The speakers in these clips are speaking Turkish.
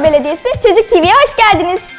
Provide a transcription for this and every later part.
Belediyesi Çocuk TV'ye hoş geldiniz.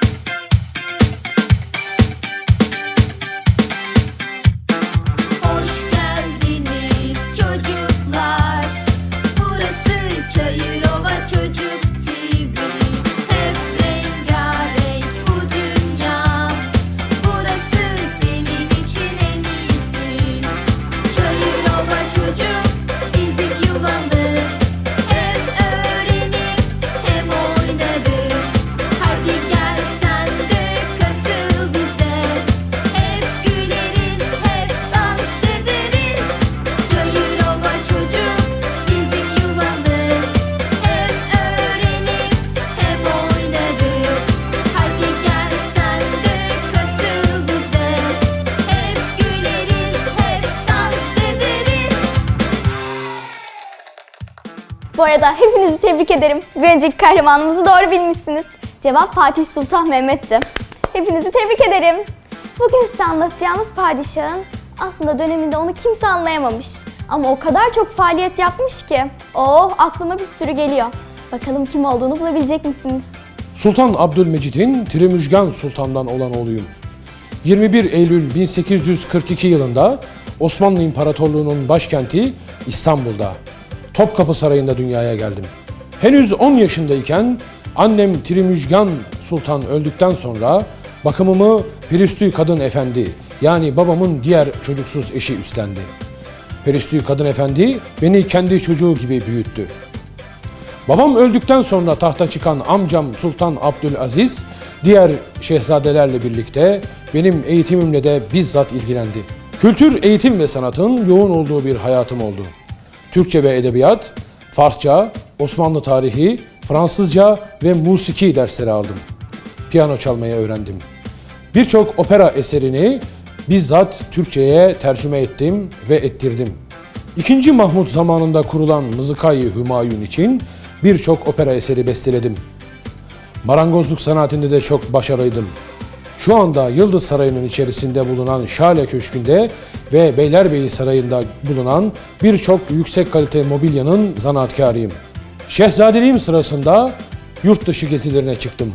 Bu arada hepinizi tebrik ederim. Bir önceki kahramanımızı doğru bilmişsiniz. Cevap Fatih Sultan Mehmet'ti. Hepinizi tebrik ederim. Bugün size anlatacağımız padişahın aslında döneminde onu kimse anlayamamış. Ama o kadar çok faaliyet yapmış ki. Oh aklıma bir sürü geliyor. Bakalım kim olduğunu bulabilecek misiniz? Sultan Abdülmecid'in Tirimüjgan Sultan'dan olan oğluyum. 21 Eylül 1842 yılında Osmanlı İmparatorluğu'nun başkenti İstanbul'da Topkapı Sarayı'nda dünyaya geldim. Henüz 10 yaşındayken annem Tirimüjgan Sultan öldükten sonra bakımımı Pirüstü Kadın Efendi yani babamın diğer çocuksuz eşi üstlendi. Peristü Kadın Efendi beni kendi çocuğu gibi büyüttü. Babam öldükten sonra tahta çıkan amcam Sultan Abdülaziz diğer şehzadelerle birlikte benim eğitimimle de bizzat ilgilendi. Kültür, eğitim ve sanatın yoğun olduğu bir hayatım oldu. Türkçe ve edebiyat, Farsça, Osmanlı tarihi, Fransızca ve musiki dersleri aldım. Piyano çalmayı öğrendim. Birçok opera eserini bizzat Türkçe'ye tercüme ettim ve ettirdim. İkinci Mahmut zamanında kurulan Mızıkayı Hümayun için birçok opera eseri besteledim. Marangozluk sanatinde de çok başarılıydım. Şu anda Yıldız Sarayı'nın içerisinde bulunan Şale Köşkü'nde ve Beylerbeyi Sarayı'nda bulunan birçok yüksek kalite mobilyanın zanaatkarıyım. Şehzadeliğim sırasında yurt dışı gezilerine çıktım.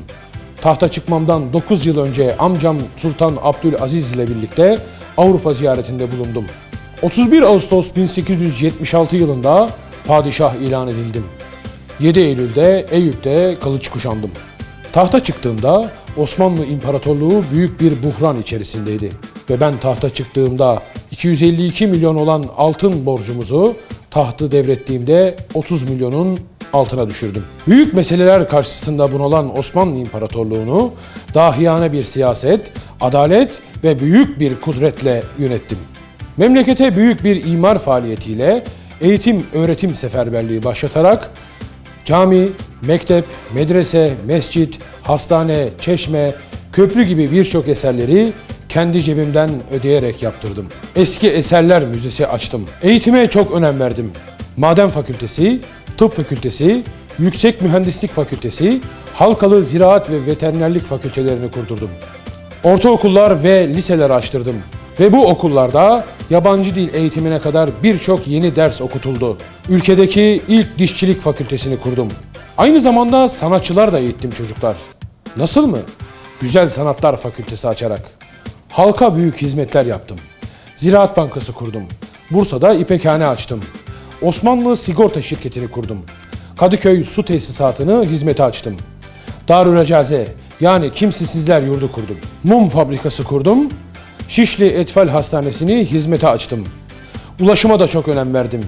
Tahta çıkmamdan 9 yıl önce amcam Sultan Abdülaziz ile birlikte Avrupa ziyaretinde bulundum. 31 Ağustos 1876 yılında padişah ilan edildim. 7 Eylül'de Eyüp'te kılıç kuşandım. Tahta çıktığımda Osmanlı İmparatorluğu büyük bir buhran içerisindeydi. Ve ben tahta çıktığımda 252 milyon olan altın borcumuzu tahtı devrettiğimde 30 milyonun altına düşürdüm. Büyük meseleler karşısında bunalan Osmanlı İmparatorluğunu dahiyane bir siyaset, adalet ve büyük bir kudretle yönettim. Memlekete büyük bir imar faaliyetiyle eğitim öğretim seferberliği başlatarak cami, mektep, medrese, mescit, hastane, çeşme, köprü gibi birçok eserleri kendi cebimden ödeyerek yaptırdım. Eski Eserler Müzesi açtım. Eğitime çok önem verdim. Maden Fakültesi, Tıp Fakültesi, Yüksek Mühendislik Fakültesi, Halkalı Ziraat ve Veterinerlik Fakültelerini kurdurdum. Ortaokullar ve liseler açtırdım. Ve bu okullarda yabancı dil eğitimine kadar birçok yeni ders okutuldu. Ülkedeki ilk dişçilik fakültesini kurdum. Aynı zamanda sanatçılar da eğittim çocuklar. Nasıl mı? Güzel Sanatlar Fakültesi açarak. Halka büyük hizmetler yaptım. Ziraat Bankası kurdum. Bursa'da ipekhane açtım. Osmanlı Sigorta Şirketi'ni kurdum. Kadıköy Su Tesisatını hizmete açtım. Darürecaze yani kimsesizler yurdu kurdum. Mum fabrikası kurdum. Şişli Etfal Hastanesi'ni hizmete açtım. Ulaşıma da çok önem verdim.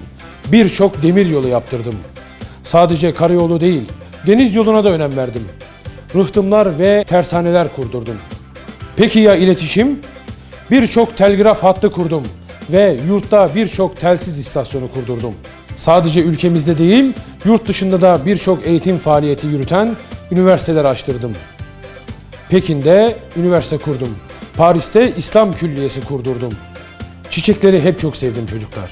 Birçok demir yolu yaptırdım. Sadece karayolu değil, deniz yoluna da önem verdim. Rıhtımlar ve tersaneler kurdurdum. Peki ya iletişim? Birçok telgraf hattı kurdum ve yurtta birçok telsiz istasyonu kurdurdum. Sadece ülkemizde değil, yurt dışında da birçok eğitim faaliyeti yürüten üniversiteler açtırdım. Pekin'de üniversite kurdum. Paris'te İslam Külliyesi kurdurdum. Çiçekleri hep çok sevdim çocuklar.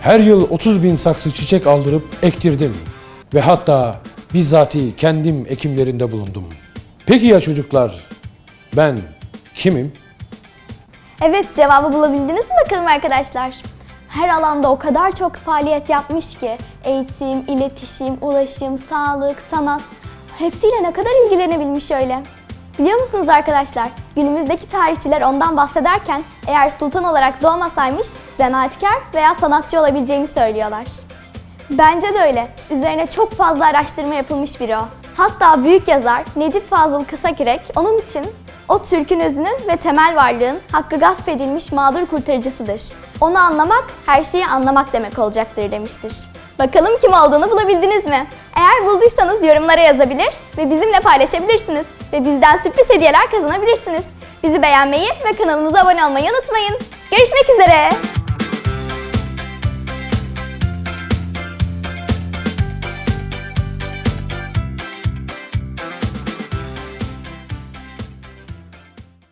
Her yıl 30 bin saksı çiçek aldırıp ektirdim. Ve hatta bizzati kendim ekimlerinde bulundum. Peki ya çocuklar, ben kimim? Evet cevabı bulabildiniz mi bakalım arkadaşlar? Her alanda o kadar çok faaliyet yapmış ki eğitim, iletişim, ulaşım, sağlık, sanat Hepsiyle ne kadar ilgilenebilmiş öyle. Biliyor musunuz arkadaşlar, günümüzdeki tarihçiler ondan bahsederken eğer sultan olarak doğmasaymış zanaatkar veya sanatçı olabileceğini söylüyorlar. Bence de öyle. Üzerine çok fazla araştırma yapılmış biri o. Hatta büyük yazar Necip Fazıl Kısakürek onun için o Türk'ün özünün ve temel varlığın hakkı gasp edilmiş mağdur kurtarıcısıdır. Onu anlamak her şeyi anlamak demek olacaktır demiştir. Bakalım kim olduğunu bulabildiniz mi? Eğer bulduysanız yorumlara yazabilir ve bizimle paylaşabilirsiniz. Ve bizden sürpriz hediyeler kazanabilirsiniz. Bizi beğenmeyi ve kanalımıza abone olmayı unutmayın. Görüşmek üzere.